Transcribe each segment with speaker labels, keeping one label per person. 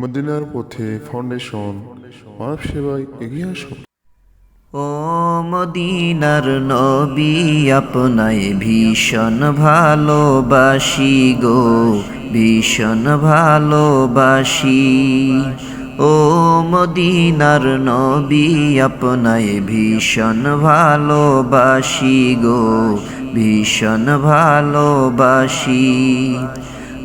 Speaker 1: মদিনার পথে ফাউন্ডেশন মানব সেবায় এগিয়ে আসুন
Speaker 2: ও মদিনার নবী আপনায় ভীষণ ভালোবাসি গো, ভীষণ ভালোবাসি। ও মদিনার নবী আপনায় ভীষণ ভালোবাসি গো, ভীষণ ভালোবাসি।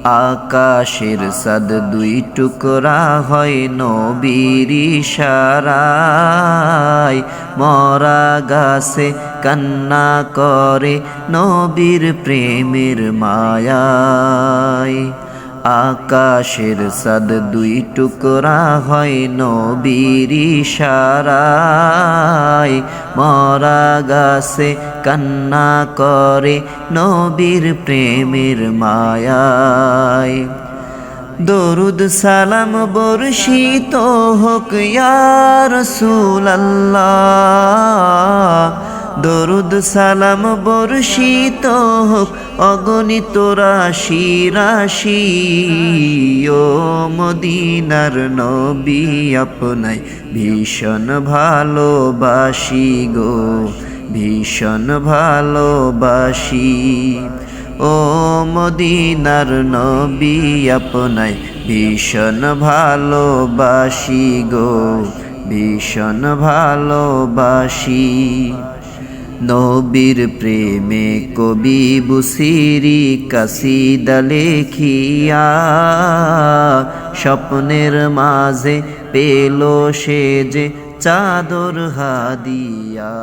Speaker 2: আকাশের সাদ দুই টুকরা হয় নবীর ইশারায়। মরা গাছে কান্না করে নবীর প্রেমের মায়ায়। আকাশের সাদ দুই টুকরা হয় নবীর ইশারায়। মরা গাছে কান্না করে নবীর প্রেমের মায়ায়। দরুদ সালাম বর্ষিত হোক ইয়ার সুলাল্লাহ দরুদ সালাম বর্ষিত হোক, অগণিত রাশি রাশি। ও মদিনার নবী আপনায় ভীষণ ভালোবাসি গো, ভীষণ ভালোবাসি। ও মদিনার নবী আপনায় ভীষণ ভালোবাসি গো, ভীষণ ভালোবাসি। নবীর প্রেমে কবি বুসিরি কাসিদা লেখিয়া স্বপ্নের মাঝে পেল সে যে চাদর হাদিয়া।